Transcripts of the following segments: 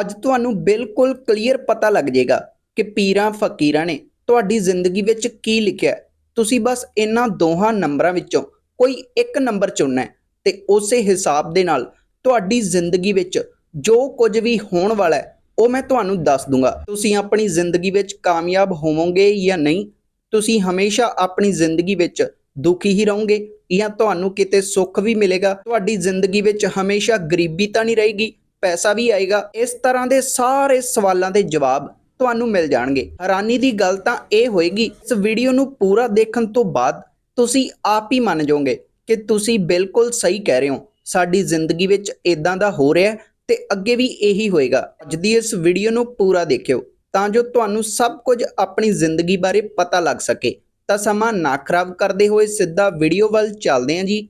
ਅੱਜ ਤੁਹਾਨੂੰ ਬਿਲਕੁਲ ਕਲੀਅਰ ਪਤਾ ਲੱਗ ਜਾਏਗਾ ਕਿ ਪੀਰਾਂ ਫਕੀਰਾਂ ਨੇ ਤੁਹਾਡੀ ਜ਼ਿੰਦਗੀ ਵਿੱਚ ਕੀ ਲਿਖਿਆ ਤੁਸੀਂ ਬਸ ਇਹਨਾਂ ਦੋਹਾਂ ਨੰਬਰਾਂ ਵਿੱਚੋਂ ਕੋਈ ਇੱਕ ਨੰਬਰ ਚੁਣਨਾ ਹੈ ਤੇ ਉਸੇ ਹਿਸਾਬ ਦੇ ਨਾਲ ਤੁਹਾਡੀ ਜ਼ਿੰਦਗੀ ਵਿੱਚ ਜੋ ਕੁਝ ਵੀ ਹੋਣ ਵਾਲਾ ਹੈ, ਉਹ ਮੈਂ ਤੁਹਾਨੂੰ ਦੱਸ ਦੂੰਗਾ। ਤੁਸੀਂ ਆਪਣੀ ਜ਼ਿੰਦਗੀ ਵਿੱਚ ਕਾਮਯਾਬ ਹੋਵੋਗੇ ਜਾਂ ਨਹੀਂ, ਤੁਸੀਂ ਹਮੇਸ਼ਾ ਆਪਣੀ ਜ਼ਿੰਦਗੀ ਵਿੱਚ ਦੁਖੀ ਹੀ ਰਹੋਗੇ ਜਾਂ ਤੁਹਾਨੂੰ ਕਿਤੇ ਸੁੱਖ ਵੀ ਮਿਲੇਗਾ। ਤੁਹਾਡੀ ਜ਼ਿੰਦਗੀ ਵਿੱਚ ਹਮੇਸ਼ਾ ਗਰੀਬੀ ਤਾਂ ਨਹੀਂ ਰਹੇਗੀ ਪੈਸਾ ਵੀ ਆਏਗਾ, ਇਸ ਤਰ੍ਹਾਂ ਦੇ ਸਾਰੇ ਸਵਾਲਾਂ ਦੇ ਜਵਾਬ ਤੁਹਾਨੂੰ ਮਿਲ ਜਾਣਗੇ। ਹੈਰਾਨੀ ਦੀ ਗੱਲ ਤਾਂ ਇਹ ਹੋਏਗੀ, ਇਸ ਵੀਡੀਓ ਨੂੰ ਪੂਰਾ ਦੇਖਣ ਤੋਂ ਬਾਅਦ ਤੁਸੀਂ ਆਪ ਹੀ ਮੰਨ ਜਾਓਗੇ ਕਿ ਤੁਸੀਂ ਬਿਲਕੁਲ ਸਹੀ ਕਹਿ ਰਹੇ ਹੋ। ਸਾਡੀ ਜ਼ਿੰਦਗੀ ਵਿੱਚ ਇਦਾਂ ਦਾ ਹੋ ਰਿਹਾ ਤੇ ਅੱਗੇ ਵੀ ਇਹੀ ਹੋਏਗਾ। ਅੱਜ ਦੀ ਇਸ ਵੀਡੀਓ ਨੂੰ ਪੂਰਾ ਦੇਖਿਓ, ਤਾਂ ਜੋ ਤੁਹਾਨੂੰ ਸਭ ਕੁਝ ਆਪਣੀ ਜ਼ਿੰਦਗੀ ਬਾਰੇ ਪਤਾ ਲੱਗ ਸਕੇ। ਤਾਂ ਸਮਾਂ ਨਾ ਖਰਾਬ ਕਰਦੇ ਹੋਏ ਸਿੱਧਾ ਵੀਡੀਓ ਵੱਲ ਚੱਲਦੇ ਹਾਂ ਜੀ।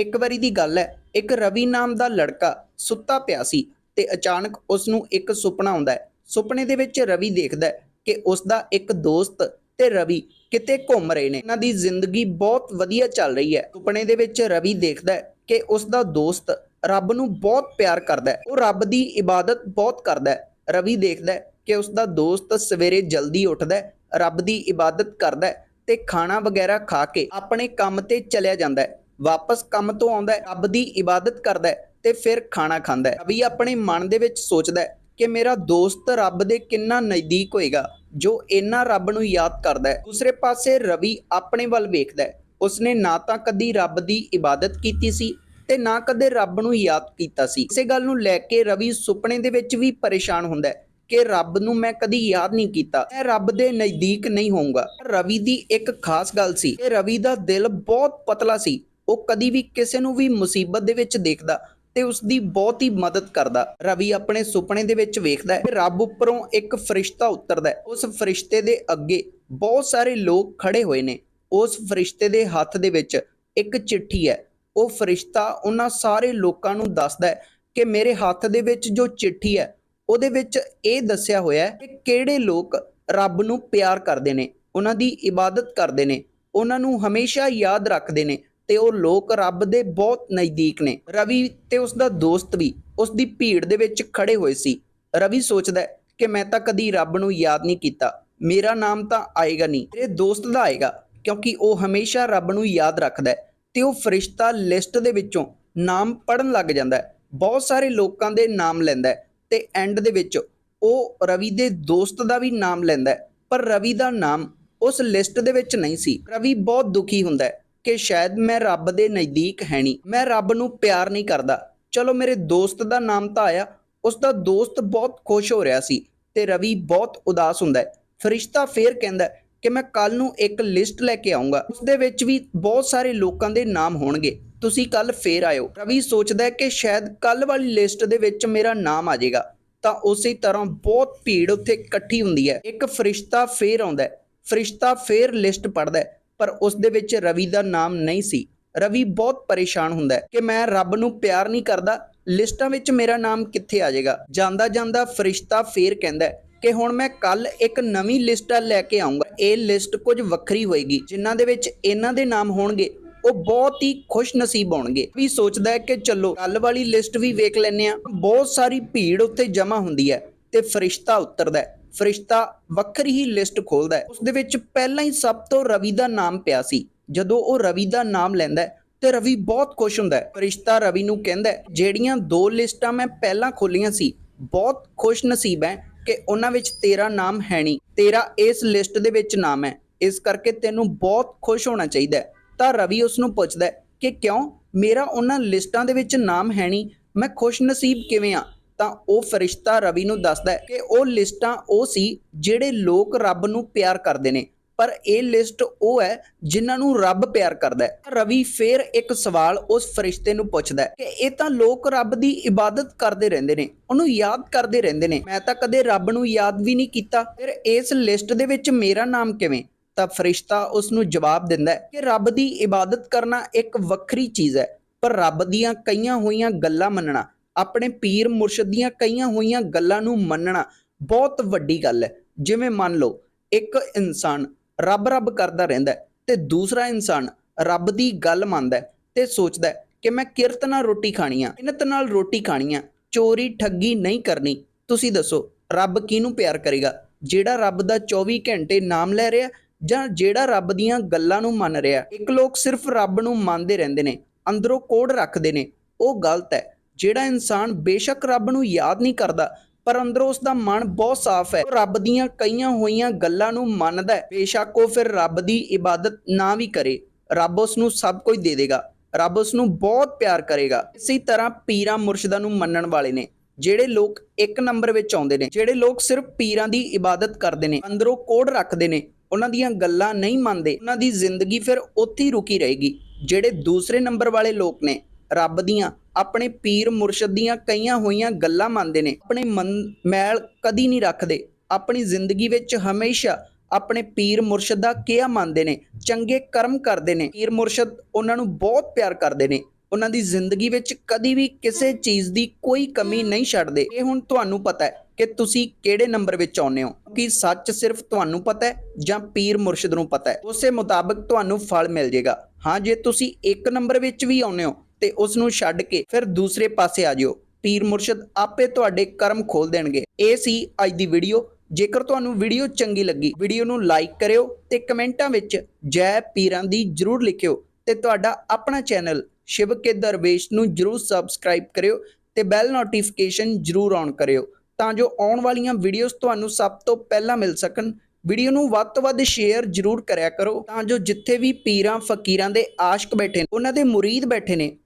ਇੱਕ ਵਾਰੀ ਦੀ ਗੱਲ ਹੈ, ਇੱਕ ਰਵੀ ਨਾਮ ਦਾ ਲੜਕਾ ਸੁੱਤਾ ਪਿਆ ਸੀ ਤੇ ਅਚਾਨਕ ਉਸ ਨੂੰ ਇੱਕ ਸੁਪਨਾ ਆਉਂਦਾ ਹੈ। ਸੁਪਨੇ ਦੇ ਵਿੱਚ ਰਵੀ ਦੇਖਦਾ ਹੈ ਕਿ ਉਸ ਦਾ ਇੱਕ ਦੋਸਤ ਤੇ ਰਵੀ ਕਿਤੇ ਘੁੰਮ ਰਹੇ ਨੇ। ਇਹਨਾਂ ਦੀ ਜ਼ਿੰਦਗੀ ਬਹੁਤ ਵਧੀਆ ਚੱਲ ਰਹੀ ਹੈ। ਸੁਪਨੇ ਦੇ ਵਿੱਚ ਰਵੀ ਦੇਖਦਾ ਹੈ ਕਿ ਉਸ ਦਾ ਦੋਸਤ ਰੱਬ ਨੂੰ ਬਹੁਤ ਪਿਆਰ ਕਰਦਾ ਹੈ। ਉਹ ਰੱਬ ਦੀ ਇਬਾਦਤ ਬਹੁਤ ਕਰਦਾ ਹੈ। ਰਵੀ ਦੇਖਦਾ ਹੈ ਕਿ ਉਸ ਦਾ ਦੋਸਤ ਸਵੇਰੇ ਜਲਦੀ ਉੱਠਦਾ ਹੈ, ਰੱਬ ਦੀ ਇਬਾਦਤ ਕਰਦਾ ਹੈ ਤੇ ਖਾਣਾ ਵਗੈਰਾ ਖਾ ਕੇ ਆਪਣੇ ਕੰਮ ਤੇ ਚਲਿਆ ਜਾਂਦਾ ਹੈ। ਵਾਪਸ ਕੰਮ ਤੋਂ ਆਉਂਦਾ ਹੈ, ਰੱਬ ਦੀ ਇਬਾਦਤ ਕਰਦਾ ਹੈ ਤੇ ਫਿਰ ਖਾਣਾ ਖਾਂਦਾ ਹੈ। ਰਵੀ ਆਪਣੇ ਮਨ ਦੇ ਵਿੱਚ ਸੋਚਦਾ ਹੈ ਕਿ ਮੇਰਾ ਦੋਸਤ ਰੱਬ ਦੇ ਕਿੰਨਾ ਨਜ਼ਦੀਕ ਹੋਏਗਾ, ਜੋ ਇੰਨਾ ਰੱਬ ਨੂੰ ਯਾਦ ਕਰਦਾ ਹੈ। ਦੂਸਰੇ ਪਾਸੇ ਰਵੀ ਆਪਣੇ ਵੱਲ ਵੇਖਦਾ ਹੈ। ਉਸਨੇ ਨਾ ਤਾਂ ਕਦੀ ਰੱਬ ਦੀ ਇਬਾਦਤ ਕੀਤੀ ਸੀ ਤੇ ਨਾ ਕਦੇ ਰੱਬ ਨੂੰ ਯਾਦ ਕੀਤਾ ਸੀ। ਇਸੇ ਗੱਲ ਨੂੰ ਲੈ ਕੇ ਰਵੀ ਸੁਪਨੇ ਦੇ ਵਿੱਚ ਵੀ ਪਰੇਸ਼ਾਨ ਹੁੰਦਾ ਹੈ ਕਿ ਰੱਬ ਨੂੰ ਮੈਂ ਕਦੀ ਯਾਦ ਨਹੀਂ ਕੀਤਾ। ਮੈਂ ਰੱਬ ਦੇ ਨਜ਼ਦੀਕ ਨਹੀਂ ਹੋਊਂਗਾ। ਰਵੀ ਦੀ ਇੱਕ ਖਾਸ ਗੱਲ ਸੀ ਕਿ ਰਵੀ ਦਾ ਦਿਲ ਬਹੁਤ ਪਤਲਾ ਸੀ ਉਹ ਕਦੀ ਵੀ ਕਿਸੇ ਨੂੰ ਵੀ ਮੁਸੀਬਤ ਦੇ ਵਿੱਚ ਦੇਖਦਾ ਤੇ ਉਸ ਦੀ ਬਹੁਤ ਹੀ ਮਦਦ ਕਰਦਾ। ਰਵੀ ਆਪਣੇ ਸੁਪਨੇ ਦੇ ਵਿੱਚ ਵੇਖਦਾ ਹੈ। ਰੱਬ ਉੱਪਰੋਂ ਇੱਕ ਫਰਿਸ਼ਤਾ ਉਤਰਦਾ ਹੈ। ਉਸ ਫਰਿਸ਼ਤੇ ਦੇ ਅੱਗੇ ਬਹੁਤ ਸਾਰੇ ਲੋਕ ਖੜੇ ਹੋਏ ਨੇ। ਉਸ ਫਰਿਸ਼ਤੇ ਦੇ ਹੱਥ ਦੇ ਵਿੱਚ ਇੱਕ ਚਿੱਠੀ ਹੈ। ਉਹ ਫਰਿਸ਼ਤਾ ਉਹਨਾਂ ਸਾਰੇ ਲੋਕਾਂ ਨੂੰ ਦੱਸਦਾ ਹੈ ਕਿ ਮੇਰੇ ਹੱਥ ਦੇ ਵਿੱਚ ਜੋ ਚਿੱਠੀ ਹੈ, ਉਹਦੇ ਵਿੱਚ ਇਹ ਦੱਸਿਆ ਹੋਇਆ ਹੈ ਕਿ ਕਿਹੜੇ ਲੋਕ ਰੱਬ ਨੂੰ ਪਿਆਰ ਕਰਦੇ ਨੇ, ਉਹਨਾਂ ਦੀ ਇਬਾਦਤ ਕਰਦੇ ਨੇ, ਉਹਨਾਂ ਨੂੰ ਹਮੇਸ਼ਾ ਯਾਦ ਰੱਖਦੇ ਨੇ ਤੇ ਉਹ ਲੋਕ ਰੱਬ ਦੇ ਬਹੁਤ ਨਜ਼ਦੀਕ ਨੇ। ਰਵੀ ਤੇ ਉਸ ਦਾ ਦੋਸਤ ਵੀ ਉਸ ਦੀ ਭੀੜ ਦੇ ਵਿੱਚ ਖੜੇ ਹੋਏ ਸੀ। ਰਵੀ ਸੋਚਦਾ ਕਿ ਮੈਂ ਤਾਂ ਕਦੀ ਰੱਬ ਨੂੰ ਯਾਦ ਨਹੀਂ ਕੀਤਾ। ਮੇਰਾ ਨਾਮ ਤਾਂ ਆਏਗਾ ਨਹੀਂ, ਮੇਰੇ ਦੋਸਤ ਦਾ ਆਏਗਾ, ਕਿਉਂਕਿ ਉਹ ਹਮੇਸ਼ਾ ਰੱਬ ਨੂੰ ਯਾਦ ਰੱਖਦਾ ਹੈ ਤੇ ਉਹ ਫਰਿਸ਼ਤਾ ਲਿਸਟ ਦੇ ਵਿੱਚੋਂ ਨਾਮ ਪੜਨ ਲੱਗ ਜਾਂਦਾ ਬਹੁਤ ਸਾਰੇ ਲੋਕਾਂ ਦੇ ਨਾਮ ਲੈਂਦਾ ਹੈ ਤੇ ਐਂਡ ਦੇ ਵਿੱਚ ਉਹ ਰਵੀ ਦੇ ਦੋਸਤ ਦਾ ਵੀ ਨਾਮ ਲੈਂਦਾ ਪਰ ਰਵੀ ਦਾ ਨਾਮ ਉਸ ਲਿਸਟ ਦੇ ਵਿੱਚ ਨਹੀਂ ਸੀ। ਰਵੀ ਬਹੁਤ ਦੁਖੀ ਹੁੰਦਾ ਕਿ ਸ਼ਾਇਦ ਮੈਂ ਰੱਬ ਦੇ ਨਜ਼ਦੀਕ ਹੈ ਨਹੀਂ ਮੈਂ ਰੱਬ ਨੂੰ ਪਿਆਰ ਨਹੀਂ ਕਰਦਾ। ਚਲੋ ਮੇਰੇ ਦੋਸਤ ਦਾ ਨਾਮ ਤਾਂ ਆਇਆ। ਉਸ ਦਾ ਦੋਸਤ ਬਹੁਤ ਖੁਸ਼ ਹੋ ਰਿਹਾ ਸੀ ਤੇ ਰਵੀ ਬਹੁਤ ਉਦਾਸ ਹੁੰਦਾ ਹੈ। ਫਰਿਸ਼ਤਾ ਫੇਰ ਕਹਿੰਦਾ ਕਿ ਮੈਂ ਕੱਲ ਨੂੰ ਇੱਕ ਲਿਸਟ ਲੈ ਕੇ ਆਉਂਗਾ ਉਸ ਦੇ ਵਿੱਚ ਵੀ ਬਹੁਤ ਸਾਰੇ ਲੋਕਾਂ ਦੇ ਨਾਮ ਹੋਣਗੇ। ਤੁਸੀਂ ਕੱਲ ਫੇਰ ਆਇਓ। ਰਵੀ ਸੋਚਦਾ ਹੈ ਕਿ ਸ਼ਾਇਦ ਕੱਲ ਵਾਲੀ ਲਿਸਟ ਦੇ ਵਿੱਚ ਮੇਰਾ ਨਾਮ ਆ ਜਾਏਗਾ। ਤਾਂ ਉਸੇ ਤਰ੍ਹਾਂ ਬਹੁਤ ਭੀੜ ਉੱਥੇ ਇਕੱਠੀ ਹੁੰਦੀ ਹੈ। ਇੱਕ ਫਰਿਸ਼ਤਾ ਫੇਰ ਆਉਂਦਾ ਹੈ। ਫਰਿਸ਼ਤਾ ਫੇਰ ਲਿਸਟ ਪੜ੍ਹਦਾ ਹੈ। ਪਰ ਉਸ ਦੇ ਵਿੱਚ ਰਵੀ ਦਾ ਨਾਮ ਨਹੀਂ ਸੀ। ਰਵੀ ਬਹੁਤ ਪਰੇਸ਼ਾਨ ਹੁੰਦਾ ਹੈ ਕਿ ਮੈਂ ਰੱਬ ਨੂੰ ਪਿਆਰ ਨਹੀਂ ਕਰਦਾ, ਲਿਸਟਾਂ ਵਿੱਚ ਮੇਰਾ ਨਾਮ ਕਿੱਥੇ ਆ ਜਾਏਗਾ? ਜਾਂਦਾ ਜਾਂਦਾ ਫਰਿਸ਼ਤਾ ਫੇਰ ਕਹਿੰਦਾ ਕਿ ਹੁਣ ਮੈਂ ਕੱਲ ਇੱਕ ਨਵੀਂ ਲਿਸਟ ਲੈ ਕੇ ਆਉਂਗਾ ਇਹ ਲਿਸਟ ਕੁਝ ਵੱਖਰੀ ਹੋਏਗੀ, ਜਿਨ੍ਹਾਂ ਦੇ ਵਿੱਚ ਇਹਨਾਂ ਦੇ ਨਾਮ ਹੋਣਗੇ। ਉਹ ਬਹੁਤ ਹੀ ਖੁਸ਼ ਨਸੀਬ ਹੋਣਗੇ ਵੀ ਸੋਚਦਾ ਹੈ ਕਿ ਚਲੋ ਕੱਲ ਵਾਲੀ ਲਿਸਟ ਵੀ ਵੇਖ ਲੈਨੇ ਆ ਬਹੁਤ ਸਾਰੀ ਭੀੜ ਉੱਥੇ ਜਮ੍ਹਾਂ ਹੁੰਦੀ ਹੈ ਤੇ ਫਰਿਸ਼ਤਾ ਉਤਰਦਾ ਹੈ। ਫਰਿਸ਼ਤਾ ਵੱਖਰੀ ਹੀ ਲਿਸਟ ਖੋਲਦਾ ਹੈ। ਉਸ ਦੇ ਵਿੱਚ ਪਹਿਲਾਂ ਹੀ ਸਭ ਤੋਂ ਰਵੀ ਦਾ ਨਾਮ ਪਿਆ ਸੀ। ਜਦੋਂ ਉਹ ਰਵੀ ਦਾ ਨਾਮ ਲੈਂਦਾ ਹੈ ਤੇ ਰਵੀ ਬਹੁਤ ਖੁਸ਼ ਹੁੰਦਾ ਹੈ। ਫਰਿਸ਼ਤਾ ਰਵੀ ਨੂੰ ਕਹਿੰਦਾ ਹੈ, ਜਿਹੜੀਆਂ ਦੋ ਲਿਸਟਾਂ ਮੈਂ ਪਹਿਲਾਂ ਖੋਲੀਆਂ ਸੀ ਬਹੁਤ ਖੁਸ਼ ਨਸੀਬ ਹੈ ਕਿ ਉਹਨਾਂ ਵਿੱਚ ਤੇਰਾ ਨਾਮ ਹੈ ਨਹੀਂ। ਤੇਰਾ ਇਸ ਲਿਸਟ ਦੇ ਵਿੱਚ ਨਾਮ ਹੈ। ਇਸ ਕਰਕੇ ਤੈਨੂੰ ਬਹੁਤ ਖੁਸ਼ ਹੋਣਾ ਚਾਹੀਦਾ ਹੈ। ਤਾਂ ਰਵੀ ਉਸ ਨੂੰ ਪੁੱਛਦਾ ਹੈ ਕਿ ਕਿਉਂ? ਮੇਰਾ ਉਹਨਾਂ ਲਿਸਟਾਂ ਦੇ ਵਿੱਚ ਨਾਮ ਹੈ ਨਹੀਂ। ਮੈਂ ਖੁਸ਼ ਨਸੀਬ ਕਿਵੇਂ ਆ? ਤਾਂ ਉਹ ਫਰਿਸ਼ਤਾ ਰਵੀ ਨੂੰ ਦੱਸਦਾ ਹੈ ਕਿ ਉਹ ਲਿਸਟਾਂ ਉਹ ਸੀ ਜਿਹੜੇ ਲੋਕ ਰੱਬ ਨੂੰ ਪਿਆਰ ਕਰਦੇ ਨੇ। ਪਰ ਇਹ ਲਿਸਟ ਉਹ ਹੈ ਜਿਨ੍ਹਾਂ ਨੂੰ ਰੱਬ ਪਿਆਰ ਕਰਦਾ ਹੈ। ਰਵੀ ਫੇਰ ਇੱਕ ਸਵਾਲ ਉਸ ਫਰਿਸ਼ਤੇ ਨੂੰ ਪੁੱਛਦਾ ਹੈ ਕਿ ਇਹ ਤਾਂ ਲੋਕ ਰੱਬ ਦੀ ਇਬਾਦਤ ਕਰਦੇ ਰਹਿੰਦੇ ਨੇ, ਉਹਨੂੰ ਯਾਦ ਕਰਦੇ ਰਹਿੰਦੇ ਨੇ। ਮੈਂ ਤਾਂ ਕਦੇ ਰੱਬ ਨੂੰ ਯਾਦ ਵੀ ਨਹੀਂ ਕੀਤਾ। ਫਿਰ ਇਸ ਲਿਸਟ ਦੇ ਵਿੱਚ ਮੇਰਾ ਨਾਮ ਕਿਵੇਂ? ਤਾਂ ਫਰਿਸ਼ਤਾ ਉਸ ਨੂੰ ਜਵਾਬ ਦਿੰਦਾ ਹੈ ਕਿ ਰੱਬ ਦੀ ਇਬਾਦਤ ਕਰਨਾ ਇੱਕ ਵੱਖਰੀ ਚੀਜ਼ ਹੈ, ਪਰ ਰੱਬ ਦੀਆਂ ਕਈਆਂ ਹੋਈਆਂ ਗੱਲਾਂ ਮੰਨਣਾ ਆਪਣੇ ਪੀਰ ਮੁਰਸ਼ਦ ਦੀਆਂ ਕਈਆਂ ਹੋਈਆਂ ਗੱਲਾਂ ਨੂੰ ਮੰਨਣਾ ਬਹੁਤ ਵੱਡੀ ਗੱਲ ਹੈ। ਜਿਵੇਂ ਮੰਨ ਲਓ, ਇੱਕ ਇਨਸਾਨ ਰੱਬ ਰੱਬ ਕਰਦਾ ਰਹਿੰਦਾ ਤੇ ਦੂਸਰਾ ਇਨਸਾਨ ਰੱਬ ਦੀ ਗੱਲ ਮੰਨਦਾ ਤੇ ਸੋਚਦਾ ਕਿ ਮੈਂ ਕਿਰਤ ਨਾਲ ਰੋਟੀ ਖਾਣੀ ਆ, ਮਿਹਨਤ ਨਾਲ ਰੋਟੀ ਖਾਣੀ ਆ, ਚੋਰੀ ਠੱਗੀ ਨਹੀਂ ਕਰਨੀ। ਤੁਸੀਂ ਦੱਸੋ, ਰੱਬ ਕਿਹਨੂੰ ਪਿਆਰ ਕਰੇਗਾ? ਜਿਹੜਾ ਰੱਬ ਦਾ 24 ਘੰਟੇ ਨਾਮ ਲੈ ਰਿਹਾ ਜਾਂ ਜਿਹੜਾ ਰੱਬ ਦੀਆਂ ਗੱਲਾਂ ਨੂੰ ਮੰਨ ਰਿਹਾ? ਇੱਕ ਲੋਕ ਸਿਰਫ ਰੱਬ ਨੂੰ ਮੰਨਦੇ ਰਹਿੰਦੇ ਨੇ, ਅੰਦਰੋਂ ਕੋੜ ਰੱਖਦੇ ਨੇ। ਉਹ ਗਲਤ ਹੈ। ਜਿਹੜਾ ਇਨਸਾਨ ਬੇਸ਼ੱਕ ਰੱਬ ਨੂੰ ਯਾਦ ਨਹੀਂ ਕਰਦਾ, ਪਰ ਅੰਦਰੋਂ ਉਸ ਦਾ ਮਨ ਬਹੁਤ ਸਾਫ਼ ਹੈ। ਉਹ ਰੱਬ ਦੀਆਂ ਕਈਆਂ ਹੋਈਆਂ ਗੱਲਾਂ ਨੂੰ ਮੰਨਦਾ ਹੈ। ਬੇਸ਼ੱਕ ਉਹ ਫਿਰ ਰੱਬ ਦੀ ਇਬਾਦਤ ਨਾ ਵੀ ਕਰੇ। ਰੱਬ ਉਸ ਨੂੰ ਸਭ ਕੁਝ ਦੇ ਦੇਗਾ। ਰੱਬ ਉਸ ਨੂੰ ਬਹੁਤ ਪਿਆਰ ਕਰੇਗਾ। ਇਸੇ ਤਰ੍ਹਾਂ ਪੀਰਾਂ ਮੁਰਸ਼ਿਦਾਂ ਨੂੰ ਮੰਨਣ ਵਾਲੇ ਨੇ, ਜਿਹੜੇ ਲੋਕ ਇੱਕ ਨੰਬਰ ਵਿੱਚ ਆਉਂਦੇ ਨੇ, ਜਿਹੜੇ ਲੋਕ ਸਿਰਫ ਪੀਰਾਂ ਦੀ ਇਬਾਦਤ ਕਰਦੇ ਨੇ, ਅੰਦਰੋਂ ਕੋਡ ਰੱਖਦੇ ਨੇ, ਉਹਨਾਂ ਦੀਆਂ ਗੱਲਾਂ ਨਹੀਂ ਮੰਨਦੇ, ਉਹਨਾਂ ਦੀ ਜ਼ਿੰਦਗੀ ਫਿਰ ਉੱਥੇ ਹੀ ਰੁਕੀ ਰਹੇਗੀ, ਜਿਹੜੇ ਦੂਸਰੇ ਨੰਬਰ ਵਾਲੇ ਲੋਕ ਨੇ। ਰੱਬ ਦੀਆਂ, ਆਪਣੇ ਪੀਰ ਮੁਰਸ਼ਦ ਦੀਆਂ ਕਈਆਂ ਹੋਈਆਂ ਗੱਲਾਂ ਮੰਨਦੇ ਨੇ। ਆਪਣੇ ਮਨ, ਮੈਲ ਕਦੀ ਨਹੀਂ ਰੱਖਦੇ। ਆਪਣੀ ਜ਼ਿੰਦਗੀ ਵਿੱਚ ਹਮੇਸ਼ਾ ਆਪਣੇ ਪੀਰ ਮੁਰਸ਼ਿਦ ਦਾ ਕਿਹਾ ਮੰਨਦੇ ਨੇ? ਚੰਗੇ ਕਰਮ ਕਰਦੇ ਨੇ। ਪੀਰ ਮੁਰਸ਼ਦ ਉਹਨਾਂ ਨੂੰ ਬਹੁਤ ਪਿਆਰ ਕਰਦੇ ਨੇ। ਉਹਨਾਂ ਦੀ ਜ਼ਿੰਦਗੀ ਵਿੱਚ ਕਦੀ ਵੀ ਕਿਸੇ ਚੀਜ਼ ਦੀ ਕੋਈ ਕਮੀ ਨਹੀਂ ਛੱਡਦੇ। ਇਹ ਹੁਣ ਤੁਹਾਨੂੰ ਪਤਾ ਹੈ ਕਿ ਤੁਸੀਂ ਕਿਹੜੇ ਨੰਬਰ ਵਿੱਚ ਆਉਂਦੇ ਹੋ? ਕਿ ਸੱਚ ਸਿਰਫ ਤੁਹਾਨੂੰ ਪਤਾ ਹੈ ਜਾਂ ਪੀਰ ਮੁਰਸ਼ਿਦ ਨੂੰ ਪਤਾ ਹੈ? ਉਸੇ ਮੁਤਾਬਕ ਤੁਹਾਨੂੰ ਫਲ ਮਿਲ ਜਾਏਗਾ। ਹਾਂ, ਜੇ ਤੁਸੀਂ ਇੱਕ ਨੰਬਰ ਵਿੱਚ ਵੀ ਆਉਂਦੇ ਹੋ ਤੇ ਉਸ ਨੂੰ ਛੱਡ ਕੇ ਫਿਰ ਦੂਸਰੇ ਪਾਸੇ ਆ ਜਿਓ। ਪੀਰ ਮੁਰਸ਼ਦ ਆਪੇ ਤੁਹਾਡੇ ਕਰਮ ਖੋਲ ਦੇਣਗੇ। ਇਹ ਸੀ ਅੱਜ ਦੀ ਵੀਡੀਓ। ਜੇਕਰ ਤੁਹਾਨੂੰ ਵੀਡੀਓ ਚੰਗੀ ਲੱਗੀ, ਵੀਡੀਓ ਨੂੰ ਲਾਈਕ ਕਰਿਓ ਤੇ ਕਮੈਂਟਾਂ ਵਿੱਚ ਜੈ ਪੀਰਾਂ ਦੀ ਜਰੂਰ ਲਿਖਿਓ ਤੇ ਤੁਹਾਡਾ ਆਪਣਾ ਚੈਨਲ ਸ਼ਿਵ ਕੇ ਦਰਵੇਸ਼ ਨੂੰ ਜਰੂਰ ਸਬਸਕ੍ਰਾਈਬ ਕਰਿਓ ਤੇ ਬੈਲ ਨੋਟੀਫਿਕੇਸ਼ਨ ਜਰੂਰ ਆਨ ਕਰਿਓ ਤਾਂ ਜੋ ਆਉਣ ਵਾਲੀਆਂ ਵੀਡੀਓਜ਼ ਤੁਹਾਨੂੰ ਸਭ ਤੋਂ ਪਹਿਲਾਂ ਮਿਲ ਸਕਣ। ਵੀਡੀਓ ਨੂੰ ਵੱਧ ਤੋਂ ਵੱਧ ਸ਼ੇਅਰ ਜਰੂਰ ਕਰਿਆ ਕਰੋ ਤਾਂ ਜੋ ਜਿੱਥੇ ਵੀ ਪੀਰਾਂ, ਫਕੀਰਾਂ ਦੇ ਆਸ਼ਕ ਬੈਠੇ ਨੇ, ਉਹਨਾਂ ਦੇ ਮੁਰੀਦ ਬੈਠੇ ਨੇ